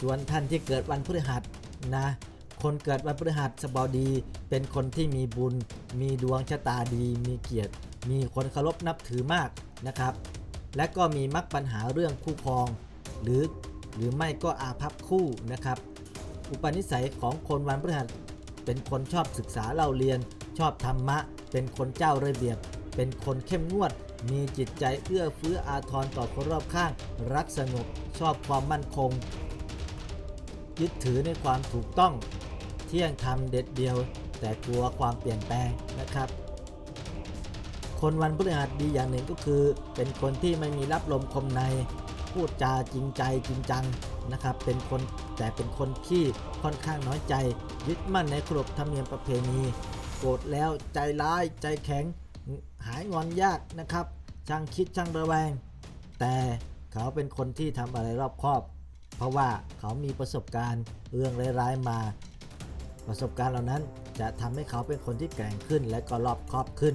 ส่วนท่านที่เกิดวันพฤหัสนะ คนเกิดวันพฤหัสบดี เป็นคนที่มีบุญ มีดวงชะตาดี มีเกียรติ มีคนเคารพนับถือมากนะครับ และก็มีมักปัญหาเรื่องคู่ครอง หรือหรือไม่ก็อาภัพคู่นะครับ อุปนิสัยของคนวันพฤหัสเป็นคนชอบศึกษาเล่าเรียน ชอบธรรมะ เป็นคนเจ้าระเบียบ เป็นคนเข้มงวด มีจิตใจเอื้อเฟื้ออาทรต่อคนรอบข้าง รักสงบ ชอบความมั่นคง ยึดถือในความถูกต้อง เที่ยงธรรมเด็ดเดียว แต่กลัวความเปลี่ยนแปลงนะครับ คนวันพฤหัสดีอย่างหนึ่งก็คือ เป็นคนที่ไม่มีรับลมคมใน พูดจาจริงใจจริงจังนะครับ เป็นคนแต่เป็นคนที่ค่อนข้างน้อยใจ ยึดมั่นในขนบธรรมเนียมประเพณี โกรธแล้วใจร้ายใจแข็งหายงอนยากนะครับ ช่างคิดช่างระแวง แต่เขาเป็นคนที่ทำอะไรรอบคอบ เพราะว่าเขามีประสบการณ์เรื่องร้ายๆมา ประสบการณ์เหล่านั้นจะทำให้เขาเป็นคนที่แกร่งขึ้นและก็รอบคอบขึ้น